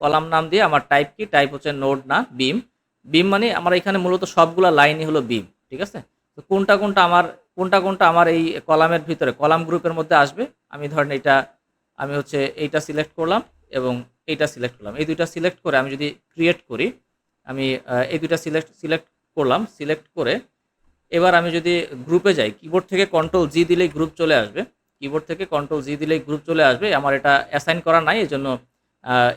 Column নাম দিয়ে আমার টাইপ কি? টাইপ হচ্ছে নোড না বিম বিম মানে আমার এখানে মূলত সবগুলা লাইনই হলো বিম ঠিক আছে? তো কোনটা কোনটা আমার, কোনটা কোনটা আমার এই কলামের ভিতরে, কলাম গ্রুপের মধ্যে আসবে, আমি ধরেন এটা, আমি হচ্ছে এইটা সিলেক্ট করলাম এবং এইটা সিলেক্ট করলাম। এই দুইটা সিলেক্ট করে আমি যদি ক্রিয়েট করি, আমি এই দুইটা সিলেক্ট সিলেক্ট করলাম সিলেক্ট করে এবার আমি যদি গ্রুপে যাই কিবোর্ড থেকে কন্ট্রোল জি দিলেই গ্রুপ চলে আসবে। কিবোর্ড থেকে কন্ট্রোল জি দিলেই গ্রুপ চলে আসবে। আমার এটা অ্যাসাইন করা নাই এই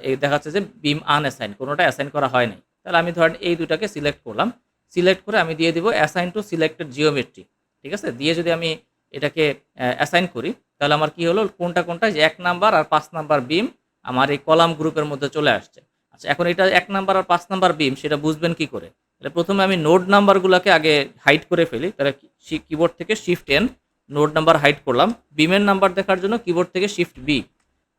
এই দেখাচ্ছে যে বিম আনঅ্যাসাইন কোনোটা অ্যাসাইন করা হয় নাই। তাহলে আমি ধরেন এই দুটাকে সিলেক্ট করলাম। সিলেক্ট করে আমি দিয়ে দিব অ্যাসাইন টু সিলেক্টেড জিওমেট্রি ঠিক আছে? দিয়ে যদি আমি এটাকে অ্যাসাইন করি, তাহলে আমার কি হলো? কোনটা কোনটা? যে এক নাম্বার আর পাঁচ নাম্বার বিম আমার এই কলাম গ্রুপের মধ্যে চলে আসছে। আচ্ছা এখন এটা এক নাম্বার আর পাঁচ নাম্বার বিম, সেটা বুঝবেন কি করে? তাহলে প্রথমে আমি নোড নাম্বারগুলোকে আগে হাইড করে ফেলি। তাহলে কিবোর্ড থেকে shift N node number hide করলাম। বিমের নাম্বার দেখার জন্য কিবোর্ড থেকে শিফট বি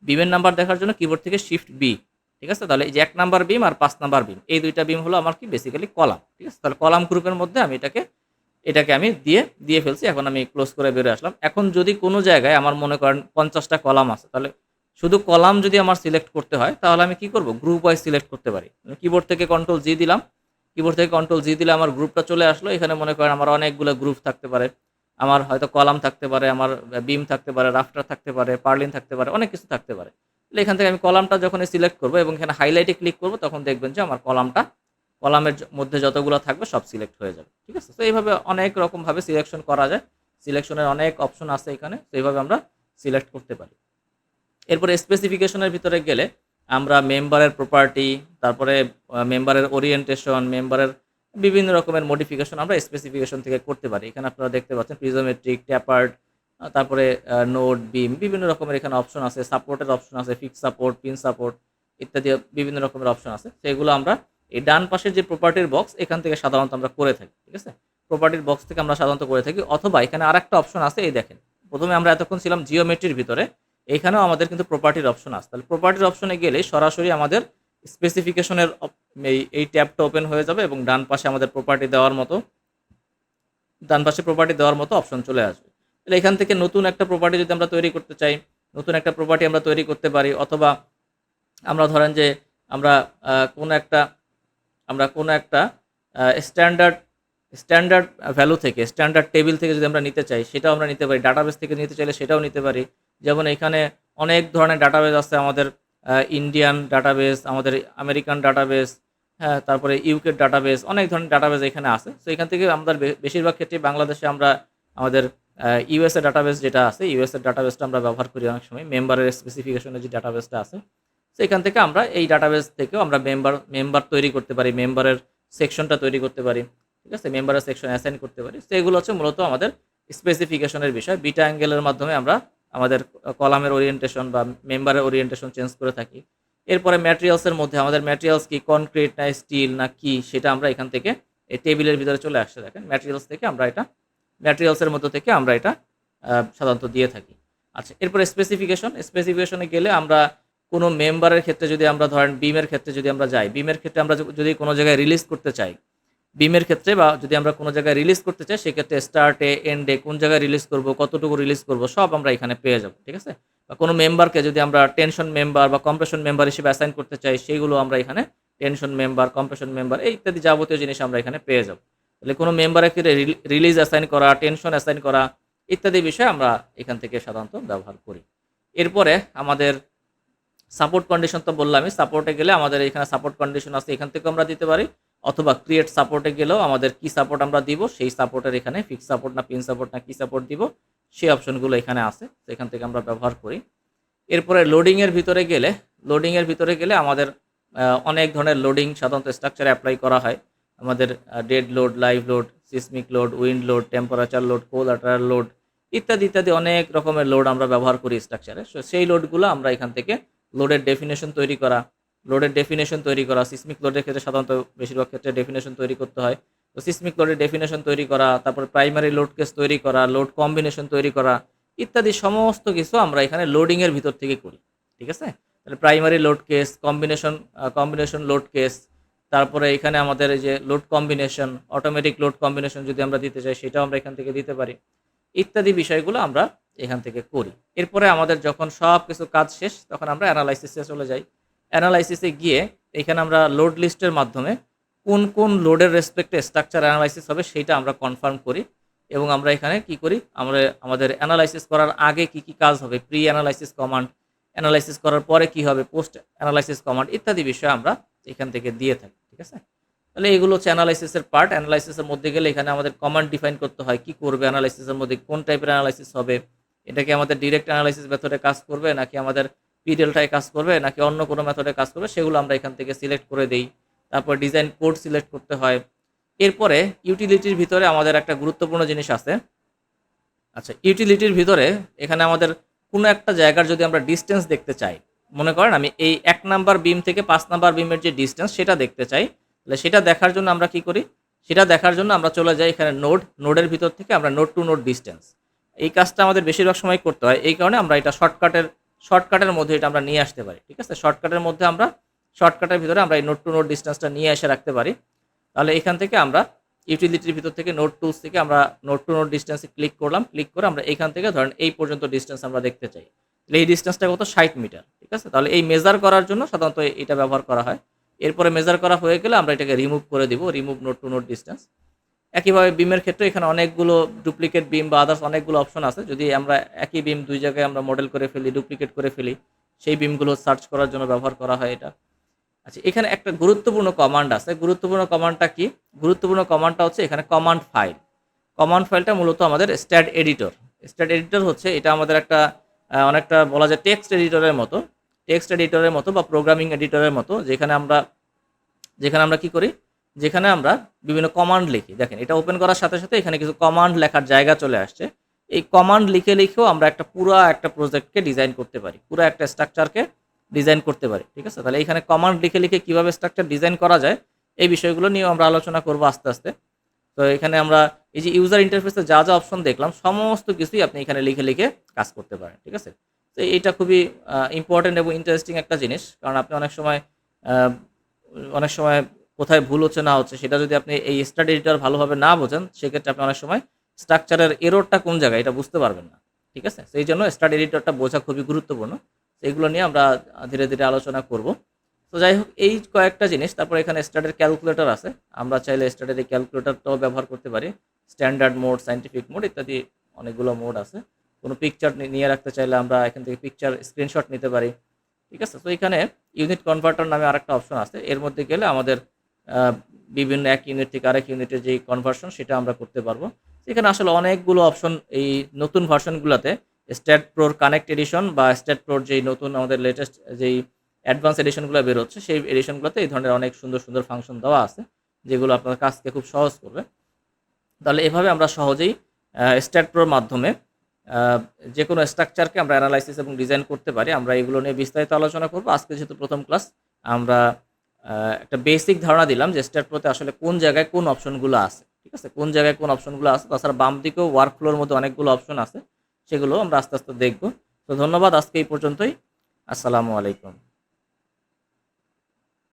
বিমের নাম্বার দেখার জন্য কিবোর্ড থেকে শিফট বি ঠিক আছে? তাহলে এই যে এক নাম্বার বিম আর পাঁচ নাম্বার বিম, এই দুইটা বিম হলো আমার কি? বেসিক্যালি কলাম, ঠিক আছে? তাহলে কলাম গ্রুপের মধ্যে আমি এটাকে এটাকে আমি দিয়ে দিয়ে ফেলছি। এখন আমি ক্লোজ করে বেরোয় আসলাম। এখন যদি কোনো জায়গায় আমার মনে করেন পঞ্চাশটা কলাম আছে, তাহলে শুধু কলাম যদি আমার সিলেক্ট করতে হয়, তাহলে আমি কি করব? গ্রুপ ওয়াইজ সিলেক্ট করতে পারি। কিবোর্ড থেকে কন্ট্রোল জি দিলাম। কিবোর্ড থেকে কন্ট্রোল জি দিলে আমার গ্রুপটা চলে আসলো। এখানে মনে করেন আমার অনেকগুলো গ্রুপ থাকতে পারে। আমার হয়তো কলাম থাকতে পারে, আমার বিম থাকতে পারে, রাফটার থাকতে পারে, পার্লিন থাকতে পারে, অনেক কিছু থাকতে পারে। তাহলে এখান থেকে আমি কলামটা যখন সিলেক্ট করব এবং এখানে হাইলাইটে ক্লিক করব, তখন দেখবেন যে আমার কলামটা, কলামের মধ্যে যতগুলো থাকবে সব সিলেক্ট হয়ে যাবে, ঠিক আছে? তো এইভাবে অনেক রকমভাবে সিলেকশন করা যায়। সিলেকশনের অনেক অপশন আছে এখানে, তো এইভাবে আমরা সিলেক্ট করতে পারি। এরপরে স্পেসিফিকেশনের ভিতরে গেলে আমরা মেম্বারের প্রপার্টি তারপরে মেম্বারের ওরিয়েন্টেশন মেম্বারের বিভিন্ন রকমের মডিফিকেশন আমরা স্পেসিফিকেশন থেকে করতে পারি। এখানে আপনারা দেখতে পাচ্ছেন প্রিজোমেট্রিক ট্যাপার্ড তারপরে নোট বিম বিভিন্ন রকমের এখানে অপশন আছে সাপোর্টের অপশন আছে ফিক্স সাপোর্ট পিন সাপোর্ট ইত্যাদি বিভিন্ন রকমের অপশন আছে। সেগুলো আমরা এই ডান পাশের যে প্রপার্টির বক্স এখান থেকে সাধারণত আমরা করে থাকি, ঠিক আছে? প্রপার্টির বক্স থেকে আমরা সাধারণত করে থাকি। অথবা এখানে আরেকটা অপশন আছে, এই দেখেন, প্রথমে আমরা এতক্ষণ ছিলাম জিওমেট্রির ভিতরে, এখানেও আমাদের কিন্তু প্রপার্টির অপশন আছে। তাহলে প্রপার্টির অপশনে গেলে সরাসরি আমাদের স্পেসিফিকেশনের এই এই ট্যাবটা ওপেন হয়ে যাবে এবং ডান পাশে আমাদের প্রপার্টি দেওয়ার মতো, ডান পাশে প্রপার্টি দেওয়ার মতো অপশন চলে আসবে। তাহলে এখান থেকে নতুন একটা প্রপার্টি যদি আমরা তৈরি করতে চাই, নতুন একটা প্রপার্টি আমরা তৈরি করতে পারি, অথবা আমরা ধরেন যে আমরা কোনো একটা, আমরা কোনো একটা স্ট্যান্ডার্ড স্ট্যান্ডার্ড ভ্যালু থেকে স্ট্যান্ডার্ড টেবিল থেকে যদি আমরা নিতে চাই, সেটাও আমরা নিতে পারি ডাটাবেস থেকে নিতে চাইলে সেটাও নিতে পারি। যেমন এখানে অনেক ধরনের ডাটাবেস আছে আমাদের ইন্ডিয়ান ডাটাবেস আমাদের আমেরিকান ডাটাবেস হ্যাঁ তারপরে ইউকের ডাটাবেস অনেক ধরনের ডাটাবেস এখানে আছে। তো এখান থেকে আমাদের বেশিরভাগ ক্ষেত্রে বাংলাদেশে আমরা আমাদের ইউএসএ ডাটাবেস যেটা আছে ইউএসএ ডাটাবেসটা আমরা ব্যবহার করি অনেক সময় মেম্বারের স্পেসিফিকেশনের যে ডাটাবেসটা আছে। তো এখান থেকে আমরা এই ডাটাবেস থেকেও আমরা মেম্বার মেম্বার তৈরি করতে পারি মেম্বারের সেকশনটা তৈরি করতে পারি, ঠিক আছে? মেম্বারের সেকশন অ্যাসাইন করতে পারি। সেগুলো হচ্ছে মূলত আমাদের স্পেসিফিকেশনের বিষয়। বিটা অ্যাঙ্গেলের মাধ্যমে আমরা আমাদের কলামের ওরিয়েন্টেশন বা মেম্বারের ওরিয়েন্টেশন চেঞ্জ করে থাকি। এরপরে ম্যাটেরিয়ালসের মধ্যে আমাদের ম্যাটেরিয়ালস কি? কনক্রিট না স্টিল না কি? সেটা আমরা এখান থেকে এই টেবিলের ভিতরে চলে আসছে দেখেন। ম্যাটেরিয়ালস থেকে আমরা এটা ম্যাটেরিয়ালসের মধ্যে থেকে আমরা এটা সাধারণত দিয়ে থাকি। আচ্ছা এরপরে স্পেসিফিকেশন স্পেসিফিকেশনে গেলে আমরা কোনো মেম্বারের ক্ষেত্রে যদি আমরা ধরেন বিমের ক্ষেত্রে যদি আমরা যাই বিমের ক্ষেত্রে আমরা যদি কোনো জায়গায় রিলিজ করতে চাই বিমের ক্ষেত্রে বা যদি আমরা কোনো জায়গায় রিলিজ করতে চাই, সেক্ষেত্রে স্টার্টে এন্ডে কোন জায়গায় রিলিজ করব, কতটুকু রিলিজ করব, সব আমরা এখানে পেয়ে যাব, ঠিক আছে? বা কোনো মেম্বারকে যদি আমরা টেনশন মেম্বার বা কম্প্রেশন মেম্বার হিসেবে অ্যাসাইন করতে চাই, সেইগুলো আমরা এখানে টেনশন মেম্বার কম্প্রেশন মেম্বার এই ইত্যাদি যাবতীয় জিনিস আমরা এখানে পেয়ে যাব। তাহলে কোনো মেম্বারের ক্ষেত্রে রিলিজ অ্যাসাইন করা টেনশন অ্যাসাইন করা ইত্যাদি বিষয় আমরা এখান থেকে সাধারণত ব্যবহার করি। এরপরে আমাদের সাপোর্ট কন্ডিশন তো বললামই সাপোর্টে গেলে আমাদের এখানে সাপোর্ট কন্ডিশন আছে, এখান থেকেও আমরা দিতে পারি। অথবা ক্রিয়েট সাপোর্টে গেলেও আমাদের কি সাপোর্ট আমরা দিব, সেই সাপোর্টের এখানে ফিক্স সাপোর্ট না পিন সাপোর্ট না কি সাপোর্ট দিব, সেই অপশনগুলো এখানে আছে তো এখান থেকে আমরা ব্যবহার করি। এরপরে লোডিংয়ের ভিতরে গেলে লোডিংয়ের ভিতরে গেলে আমাদের অনেক ধরনের লোডিং সাধারণত স্ট্রাকচারে অ্যাপ্লাই করা হয়। আমাদের dead load live load seismic load wind load temperature load collateral load ইত্যাদি ইত্যাদি অনেক রকমের লোড আমরা ব্যবহার করি স্ট্রাকচারে সো সেই লোডগুলো আমরা এখান থেকে লোডের ডেফিনেশন তৈরি করা লোডের ডেফিনেশন তৈরি করা সিসমিক লোডের ক্ষেত্রে সাধারণত বেশিরভাগ ক্ষেত্রে ডেফিনেশন তৈরি করতে হয়। তো সিসমিক লোডের ডেফিনেশন তৈরি করা, তারপর প্রাইমারি লোড কেস তৈরি করা লোড কম্বিনেশন তৈরি করা, ইত্যাদি সমস্ত কিছু আমরা এখানে লোডিংয়ের ভিতর থেকে করি, ঠিক আছে? তাহলে primary load case combination combination load case তারপরে এখানে আমাদের এই যে load combination automatic load combination যদি আমরা দিতে চাই, সেটাও আমরা এখান থেকে দিতে পারি, ইত্যাদি বিষয়গুলো আমরা এখান থেকে করি। এরপরে আমাদের যখন সব কিছু কাজ শেষ, তখন আমরা অ্যানালাইসিসে চলে যাই। অ্যানালাইসিসে গিয়ে এখানে আমরা লোড লিস্টের মাধ্যমে কোন কোন লোডের রেসপেক্টে স্ট্রাকচার অ্যানালাইসিস হবে সেইটা আমরা কনফার্ম করি এবং আমরা এখানে কি করি? আমরা আমাদের অ্যানালাইসিস করার আগে কি কি কাজ হবে? প্রি অ্যানালাইসিস কমান্ড অ্যানালাইসিস করার পরে কি হবে? পোস্ট অ্যানালাইসিস কমান্ড ইত্যাদি বিষয় আমরা এখান থেকে দিয়ে থাকি, ঠিক আছে? তাহলে এগুলো হচ্ছে অ্যানালাইসিসের পার্ট অ্যানালাইসিসের মধ্যে গেলে এখানে আমাদের কমান্ড ডিফাইন করতে হয়, কি করবে অ্যানালাইসিসের মধ্যে, কোন টাইপের অ্যানালাইসিস হবে? এটা কি আমাদের ডিরেক্ট অ্যানালাইসিস মেথডে কাজ করবে নাকি আমাদের পিডিএলটায় কাজ করবে নাকি অন্য কোনো মেথডে কাজ করবে, সেগুলো আমরা এখান থেকে সিলেক্ট করে দিই। তারপর ডিজাইন কোড সিলেক্ট করতে হয়। এরপরে ইউটিলিটির ভিতরে আমাদের একটা গুরুত্বপূর্ণ জিনিস আছে। আচ্ছা ইউটিলিটির ভিতরে এখানে আমাদের কোনো একটা জায়গার যদি আমরা ডিস্টেন্স দেখতে চাই, মনে করেন আমি এই এক নাম্বার বিম থেকে পাঁচ নাম্বার বিমের যে ডিস্টেন্স সেটা দেখতে চাই। তাহলে সেটা দেখার জন্য আমরা কি করি? সেটা দেখার জন্য আমরা চলে যাই এখানে নোড নোডের ভিতর থেকে আমরা নোড টু নোড ডিস্টেন্স এই কাজটা আমাদের বেশিরভাগ সময় করতে হয়। এই কারণে আমরা এটা শর্টকাটের শর্টকাটের মধ্যে এটা আমরা নিয়ে আসতে পারি, ঠিক আছে? শর্টকাটের মধ্যে আমরা, শর্টকাটের ভিতরে আমরা এই নোট টু নোট ডিস্টেন্সটা নিয়ে এসে রাখতে পারি। তাহলে এখান থেকে আমরা ইউটিলিটির ভিতর থেকে নোট টুলস থেকে আমরা নোট টু নোট ডিস্টেন্সে ক্লিক করলাম। ক্লিক করে আমরা এখান থেকে ধরেন এই পর্যন্ত ডিস্টেন্স আমরা দেখতে চাই। তাহলে এই ডিস্টেন্সটা কত? ষাট মিটার, ঠিক আছে? তাহলে এই মেজার করার জন্য সাধারণত এটা ব্যবহার করা হয়। এরপরে মেজার করা হয়ে গেলে আমরা এটাকে রিমুভ করে দিব remove node to node distance একইভাবে বিমের ক্ষেত্রে এখানে অনেকগুলো ডুপ্লিকেট বিম বা আদার্স অনেকগুলো অপশন আছে। যদি আমরা একই বিম দুই জায়গায় আমরা মডেল করে ফেলি ডুপ্লিকেট করে ফেলি, সেই বিমগুলো সার্চ করার জন্য ব্যবহার করা হয় এটা। আচ্ছা এখানে একটা গুরুত্বপূর্ণ কমান্ড আছে। গুরুত্বপূর্ণ কমান্ডটা কি? গুরুত্বপূর্ণ কমান্ডটা হচ্ছে এখানে কমান্ড ফাইল কমান্ড ফাইলটা মূলত আমাদের স্ট্যাট এডিটর স্ট্যাট এডিটর হচ্ছে এটা আমাদের একটা অনেকটা বলা যায় টেক্সট এডিটরের মতো। টেক্সট এডিটরের মতো বা প্রোগ্রামিং এডিটরের মতো, যেখানে আমরা যেখানে আমরা কি করি? যেখানে আমরা বিভিন্ন কমান্ড লিখি। দেখেন, এটা ওপেন করার সাথে সাথে এখানে কিছু কমান্ড লেখার জায়গা চলে আসছে। এই কমান্ড লিখে লিখেও আমরা একটা পুরো একটা প্রজেক্টকে ডিজাইন করতে পারি। পুরো একটা স্ট্রাকচারকে ডিজাইন করতে পারি, ঠিক আছে? তাহলে এখানে কমান্ড লিখে লিখে কীভাবে স্ট্রাকচার ডিজাইন করা যায়, এই বিষয়গুলো নিয়েও আমরা আলোচনা করব আস্তে আস্তে। তো এখানে আমরা এই যে ইউজার ইন্টারফেসে যা যা অপশন দেখলাম, সমস্ত কিছুই আপনি এখানে লিখে লিখে কাজ করতে পারেন, ঠিক আছে? তো এইটা খুবই ইম্পর্টেন্ট এবং ইন্টারেস্টিং একটা জিনিস। কারণ আপনি অনেক সময় অনেক সময় কোথায় ভুল হচ্ছে, না হচ্ছে, সেটা যদি আপনি এই স্টাডি এডিটর ভালোভাবে না বোঝেন, সেক্ষেত্রে আপনি অনেক সময় স্ট্রাকচারের এররটা কোন জায়গায়, এটা বুঝতে পারবেন না, ঠিক আছে? সেই জন্য স্টাডি এডিটরটা বোঝা খুবই গুরুত্বপূর্ণ। এইগুলো নিয়ে আমরা ধীরে ধীরে আলোচনা করব। তো যাই হোক, এই কয়েকটা জিনিস, তারপর এখানে স্টাডের ক্যালকুলেটর আছে। আমরা চাইলে স্টাডের এই ক্যালকুলেটরটাও ব্যবহার করতে পারি। স্ট্যান্ডার্ড মোড সাইন্টিফিক মোড ইত্যাদি অনেকগুলো মোড আছে। কোনো পিকচার নিয়ে রাখতে চাইলে আমরা এখান থেকে পিকচার স্ক্রিনশট নিতে পারি, ঠিক আছে? তো এখানে ইউনিট কনভার্টার নামে আরেকটা অপশন আছে। এর মধ্যে গেলে আমাদের বিভিন্ন এক ইউনিট থেকে আরেক ইউনিটের যেই কনভার্সন সেটা আমরা করতে পারব। এখানে আসলে অনেকগুলো অপশন এই নতুন ভার্সনগুলোতে স্ট্যাট প্রোর কানেক্ট এডিশন বা স্ট্যাট প্রোর যেই নতুন আমাদের লেটেস্ট যেই অ্যাডভান্স এডিশনগুলো বেরোচ্ছে, সেই এডিশনগুলোতে এই ধরনের অনেক সুন্দর সুন্দর ফাংশন দেওয়া আছে, যেগুলো আপনার কাজকে খুব সহজ করবে। তাহলে এভাবে আমরা সহজেই স্ট্যাট প্রোর মাধ্যমে যে কোনো স্ট্রাকচারকে আমরা অ্যানালাইসিস এবং ডিজাইন করতে পারি। আমরা এগুলো নিয়ে বিস্তারিত আলোচনা করব। আজকে যেহেতু প্রথম ক্লাস আমরা একটা বেসিক ধারণা দিলাম যে স্টার প্রোতে আসলে কোন জায়গায় কোন অপশনগুলো আছে, ঠিক আছে? কোন জায়গায় কোন অপশনগুলো আছে? তাছাড়া বাম দিকেও ওয়ার্ক ফ্লোর মধ্যে অনেকগুলো অপশন আছে, সেগুলো আমরা আস্তে আস্তে দেখব। তো ধন্যবাদ, আজকে এই পর্যন্তই। আসসালামু আলাইকুম।